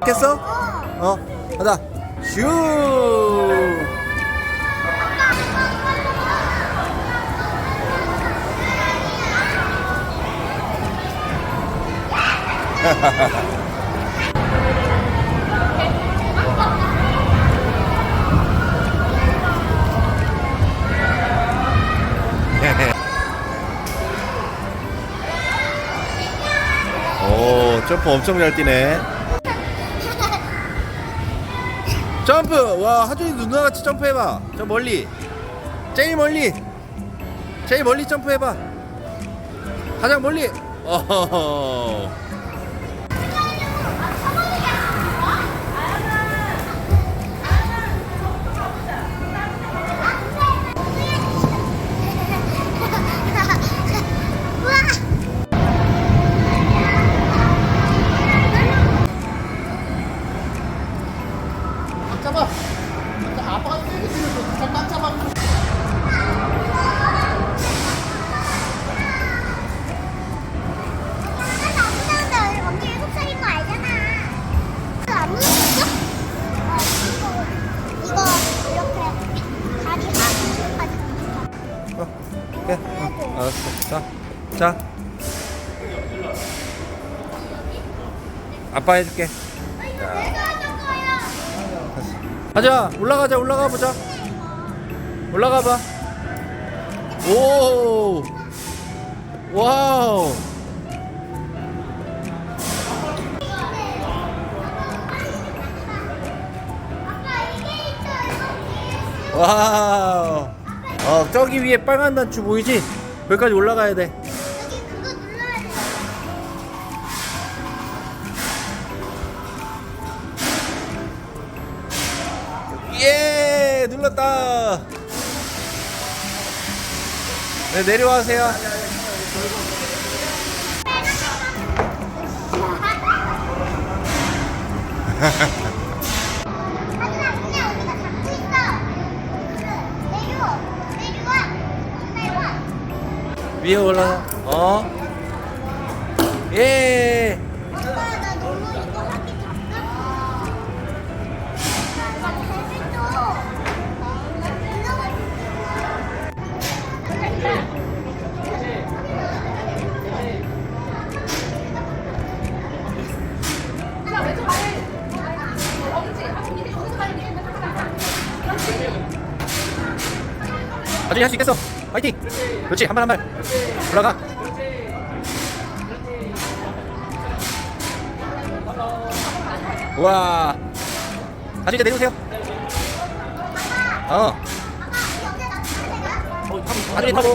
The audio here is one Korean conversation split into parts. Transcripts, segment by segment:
시작했어? 어, 가자. 슈. 오, 점프 엄청 잘 뛰네. 점프! 와, 하준이 누나같이 점프해봐. 저 멀리. 제일 멀리. 제일 멀리 점프해봐. 가장 멀리. 어허허. 잡아. 아빠가 세게 들려줘. 딱 잡아. 어, 어. 어, 알았어. 자, 자. 아빠 해줄게. 거야. 가자, 올라가자, 올라가 보자. 올라가 봐. 오, 와우. 와우. 어, 저기 위에 빨간 단추 보이지? 거기까지 올라가야 돼. 눌렀다. 네, 내려와세요. 위에 올라가. 어? 예. 아준이 할수 있겠어. 파이팅. 그렇지, 한 발 한 발. 올라가. 와. 아준 이제 내려오세요. 어. 아준이 타고.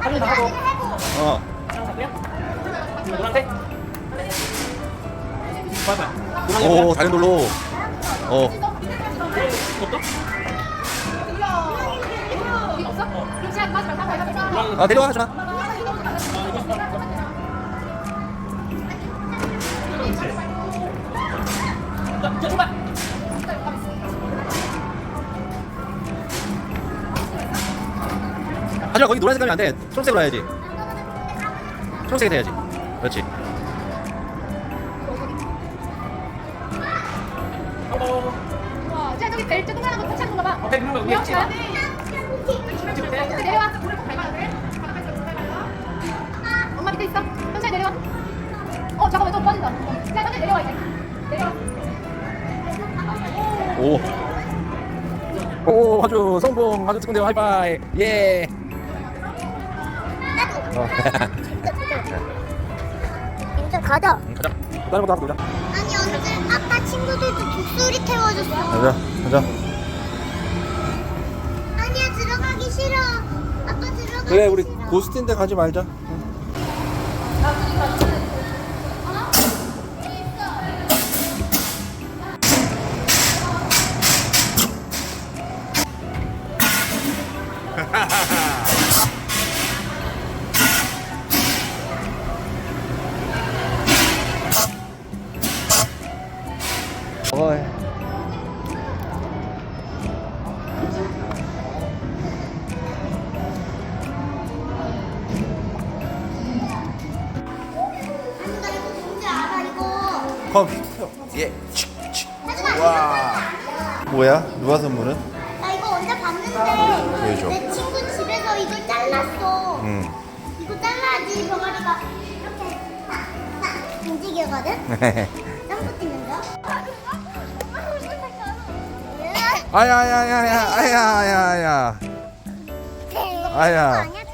하늘 나가고. 어. 노란색. 봐봐. 오, 다른 돌로. 어. 아. 자, 출발. 하준아, 거기 노란색 가면 안 돼. 초록색으로 해야지. 초록색 해야지. 그렇지. 와, 자 저기 벨트 동그란 거 찾는 거 봐. 위에 있지? 내려와. 물을 꼭 밟아야 돼. 엄마 밑에 있어. 천천히 내려와. 어, 잠깐만 좀 빠진다. 자, 천천히 내려와 이제. 내려와. 오. 오, 하주 성공. 하주 특공대 하이파이. 예. 어. 이제 가자. 가자. 다른 것도 하고 놀자. 아니 언제 아빠 친구들도 독수리 태워줬어. 가자. 가자. 그래, 우리. 고스트인데 가지 말자. 어이. 컴. 예. 와. 뭐야? 누가 선물은? 나 이거 언제 봤는데 보여줘. 내 친구 집에서 이걸 잘랐어. 응. 이거 잘라야지 병아리가 이렇게 딱 움직이거든. 점프 뛰는 거. 아야야야야 아야야야. 아야. 아니야